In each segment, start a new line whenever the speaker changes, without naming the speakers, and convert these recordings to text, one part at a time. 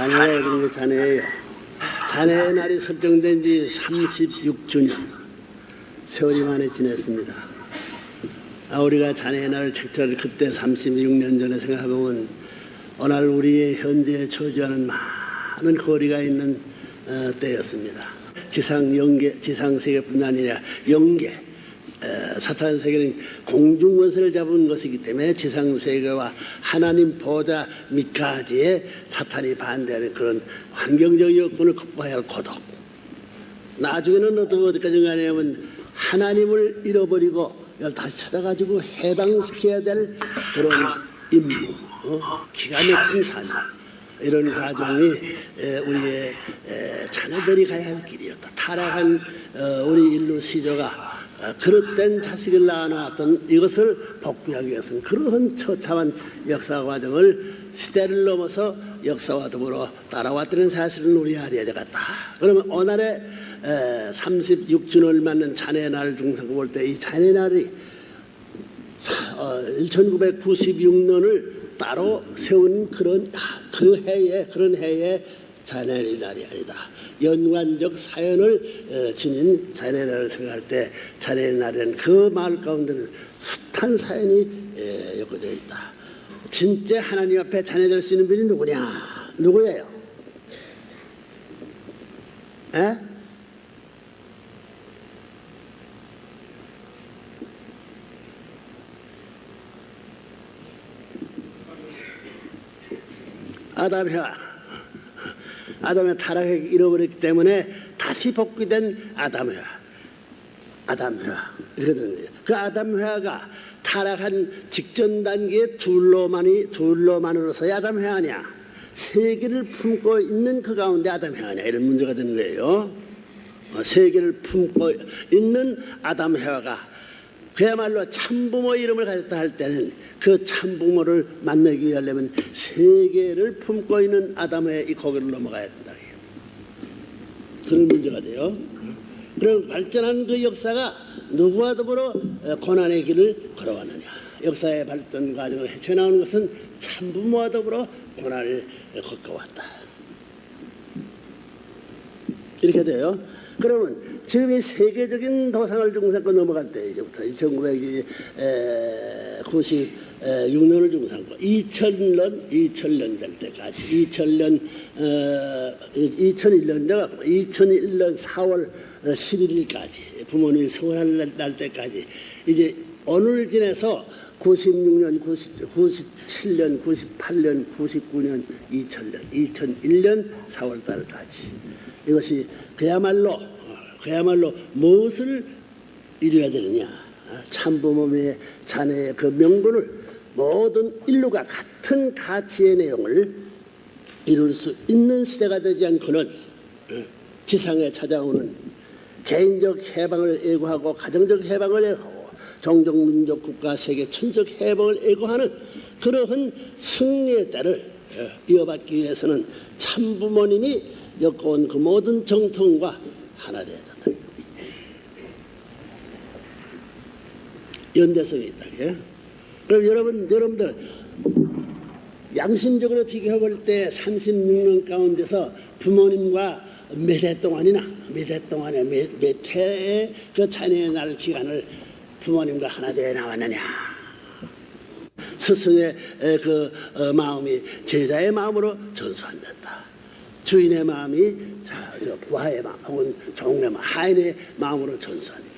얻은 게 자네예요. 자네의 날이 설정된 지 36주년 세월이 만에 지냈습니다. 아, 우리가 자네의 날 책자를 그때 36년 전에 생각해보면 오늘 우리의 현재에 처지하는 많은 거리가 있는 어, 때였습니다. 지상 영계, 지상 세계뿐 아니라 영계, 어, 사탄 세계는 공중 원세를 잡은 것이기 때문에 지상 세계와 하나님 보좌 밑까지의 사탄이 반대하는 그런 환경적 여건을 극복해야 할 고독. 나중에는 어떻게 어디까지 가냐면 하나님을 잃어버리고 다시 찾아가지고 해방시켜야 될 그런 임무, 어? 기가 막힌 사명. 이런 과정이 에, 우리의 에, 자녀들이 가야 할 길이었다. 타락한 어, 우리 인류 시조가 어, 그릇된 자식을 낳아놨던 이것을 복구하기 위해서는 그러한 처참한 역사 과정을 시대를 넘어서 역사와 더불어 따라왔다는 사실은 우리 알아야 되겠다. 그러면 오늘의 36주년을 맞는 자네 날 중상 볼 때 이 자네 날이 1996년을 따로 세운 그런 그 해에 그런 해에 자네의 날이 아니다. 연관적 사연을 어, 지닌 날을 생각할 때 자네의 날에는 그 마을 가운데는 숱한 사연이 에, 엮어져 있다. 진짜 하나님 앞에 자네 될수 있는 분이 누구냐? 누구예요? 에? 아담 해와 아담의 타락을 잃어버렸기 때문에 다시 복귀된 아담 해와 아담 해와 이렇게 되는 거예요. 그 아담 해와가 타락한 직전 단계의 둘로만이 둘로만으로서의 아담 해와냐 세계를 품고 있는 그 가운데 아담 해와냐 이런 문제가 되는 거예요. 어, 세계를 품고 있는 아담 해와가 그야말로 참부모 이름을 가졌다 할 때는 그 참부모를 만나기 위하려면 세계를 품고 있는 아담의 이 고개를 넘어가야 된다. 그런 문제가 돼요. 그럼 발전한 그 역사가 누구와 더불어 고난의 길을 걸어왔느냐. 역사의 발전 과정을 헤쳐나오는 것은 참부모와 더불어 고난을 겪어왔다. 이렇게 돼요. 그러면 지금 이 세계적인 도상을 중상권 넘어갈 때 이제부터 1996년을 중상권 2000년 2000년 될 때까지 2000년 어, 2001년 내가 2001년 4월 11일까지 부모님이 서울할 날 때까지 이제 오늘 지내서 96년, 90, 97년, 98년, 99년, 2000년, 2001년 4월 달까지. 이것이 그야말로 그야말로 무엇을 이루어야 되느냐. 참부모의 자네의 그 명분을 모든 인류가 같은 가치의 내용을 이룰 수 있는 시대가 되지 않고는 지상에 찾아오는 개인적 해방을 애고하고 가정적 해방을 애고하고 종족 민족 국가 세계 천적 해방을 애고하는 그러한 승리의 때를 이어받기 위해서는 참부모님이 엮어온 그 모든 정통과 하나 되야 된다. 연대성이 있다. 예? 그럼 여러분, 여러분들 양심적으로 비교해 볼 때 36년 가운데서 부모님과 몇 해 동안이나 몇 해 동안에 몇, 몇 해의 그 자녀의 날 기간을 부모님과 하나 되어 나왔느냐. 스승의 그 어, 마음이 제자의 마음으로 전수한다. 주인의 마음이 부하의 마음 혹은 종의 마음, 하인의 마음으로 전수한다.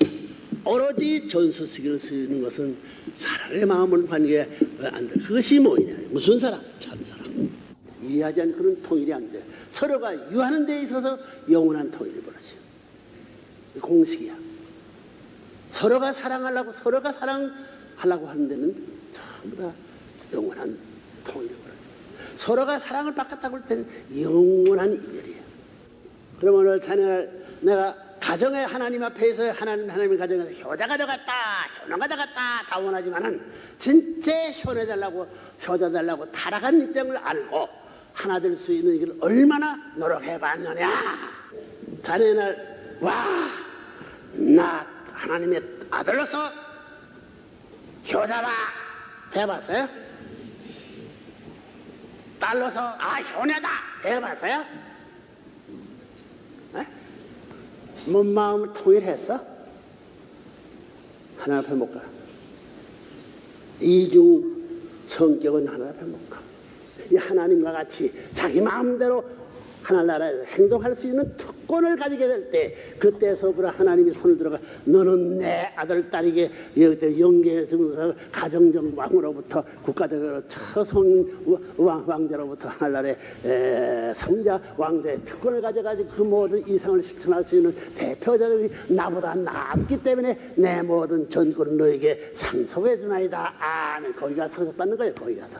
오로지 전수식을 쓰는 것은 사람의 마음을 관계 안 돼. 그것이 뭐냐? 무슨 사람? 참 사람. 이해하지 않고는 통일이 안 돼. 서로가 유하는 데 있어서 영원한 통일이 벌어져. 공식이야. 서로가 사랑하려고 서로가 사랑하려고 하는 데는 전부 다 영원한 통일이 벌어져. 서로가 사랑을 바꿨다고 할 때는 영원한 이별이에요. 그럼 오늘 자네 내가 가정에 하나님 앞에서 하나님 하나님 가정에서 효자가 되었다 효자가 되었다 다 원하지만은 진짜 효내 달라고 효자 달라고 타락한 입장을 알고 하나 될 수 있는 길 얼마나 노력해 봤느냐 자네는 와나 하나님의 아들로서 효자라 해봤어요? 딸로서 아 효녀다 대봐서요? 에? 뭔 마음을 통일했어? 하나 앞에 못 가. 이중 성격은 하나 앞에 못 가. 이 하나님과 같이 자기 마음대로 하늘나라에서 행동할 수 있는 특권을 가지게 될 때 그때서부터 하나님이 손을 들어가 너는 내 아들 딸에게 영계에서 가정적 왕으로부터 국가적으로 처성 왕, 왕자로부터 하늘나라의 에, 성자 왕자의 특권을 가져가지고 그 모든 이상을 실천할 수 있는 대표자들이 나보다 낫기 때문에 내 모든 전권을 너에게 상속해 주나이다. 아멘. 거기 가서 상속받는 거예요 거기 가서